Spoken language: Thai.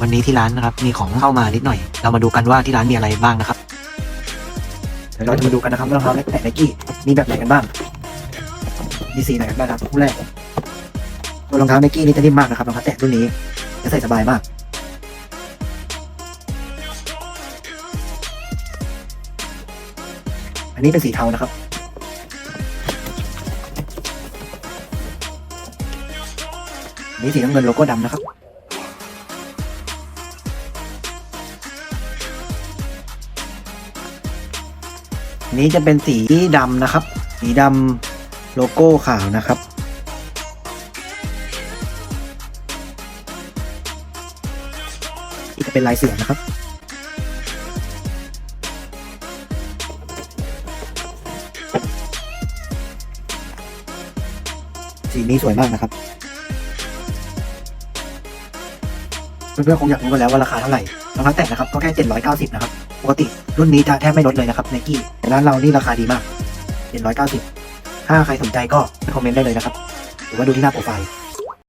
วันนี้ที่ร้านนะครับมีของเข้ามานิดหน่อย เรามาดูกันว่าที่ร้านมีอะไรบ้างนะครับเดี๋ยวเราจะมาดูกันนะครับรองเท้าแตะไนกี้มีแบบไหนกันบ้างมีสีไหนกันบ้างครับคู่แรกตัวรองเท้าไนกี้นี่จะนิ่มมากนะครับรองเท้าแตะรุ่นนี้จะใส่สบายมากอันนี้เป็นสีเทานะครับนนี้สีน้ำเงินโลโก้ดำนะครับ นี้จะเป็นสีดำนะครับ สีดำโลโก้ขาวนะครับ จะเป็นลายเสือนะครับ สีนี้สวยมากนะครับเพื่อนๆคงอยากรู้กันแล้วว่าราคาเท่าไหร่รองเท้าแตะนะครับก็แค่790 นะครับ ปกติรุ่นนี้จะแทบไม่ลดเลยนะครับไนกี้แต่ร้านเรานี่ราคาดีมาก790ถ้าใครสนใจก็คอมเมนต์ได้เลยนะครับ หรือว่าดูที่หน้าโปรไฟล์